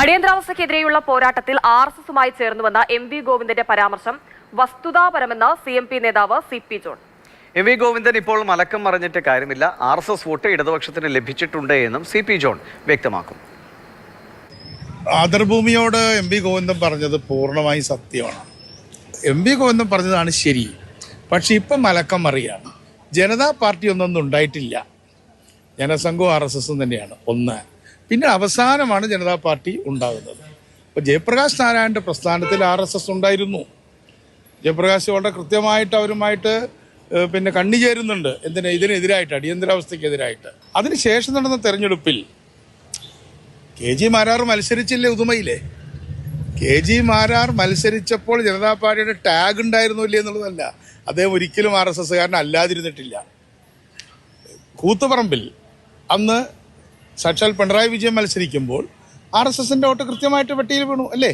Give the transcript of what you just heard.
അടിയന്തരാവസ്ഥയ്ക്കെതിരെയുള്ള പോരാട്ടത്തിൽ R S എസുമായി ചേർന്നുവെന്ന എം വി ഗോവിന്ദന്റെ പരാമർശം വസ്തുതാപരമെന്ന് സി എം പി നേതാവ് C P John. M V Govindan ഇപ്പോൾ മലക്കം മറിഞ്ഞിട്ട് കാര്യമില്ല. ആർ എസ് എസ് വോട്ട് ഇടതുപക്ഷത്തിന് ലഭിച്ചിട്ടുണ്ട് എന്നും സി പി ജോൺ വ്യക്തമാക്കും. ആദർഭൂമിയോട് എം വി ഗോവിന്ദൻ പറഞ്ഞത് പൂർണമായും സത്യമാണ്. എം വി ഗോവിന്ദൻ പറഞ്ഞതാണ് ശരി. പക്ഷെ ഇപ്പം മലക്കം മറിയാണ്. ജനതാ പാർട്ടി ഒന്നൊന്നും ഉണ്ടായിട്ടില്ല. ജനസംഘവും ആർ എസ് എസും തന്നെയാണ്. ഒന്ന് പിന്നെ അവസാനമാണ് ജനതാ പാർട്ടി ഉണ്ടാകുന്നത്. അപ്പോൾ ജയപ്രകാശ് നാരായണന്റെ പ്രസ്ഥാനത്തിൽ ആർ എസ് എസ് ഉണ്ടായിരുന്നു. ജയപ്രകാശ് വളരെ കൃത്യമായിട്ട് അവരുമായിട്ട് പിന്നെ പിന്നെ കണ്ണിചേരുന്നുണ്ട് എന്തിനാ? ഇതിനെതിരായിട്ട് അടിയന്തരാവസ്ഥയ്ക്കെതിരായിട്ട് അതിനുശേഷം നടന്ന തെരഞ്ഞെടുപ്പിൽ കെ ജി മാരാർ മത്സരിച്ചില്ലേ ഉദുമയിലെ? കെ ജി മാരാർ മത്സരിച്ചപ്പോൾ ജനതാ പാർട്ടിയുടെ ടാഗ് ഉണ്ടായിരുന്നു ഇല്ലേ എന്നുള്ളതല്ല. അദ്ദേഹം ഒരിക്കലും ആർ എസ് എസ്സുകാരൻ അല്ലാതിരുന്നിട്ടില്ല. കൂത്തുപറമ്പിൽ അന്ന് സാക്ഷാൽ പിണറായി വിജയൻ മത്സരിക്കുമ്പോൾ ആർ എസ് എസിന്റെ വോട്ട് കൃത്യമായിട്ട് പട്ടിയിൽ വീണു അല്ലേ?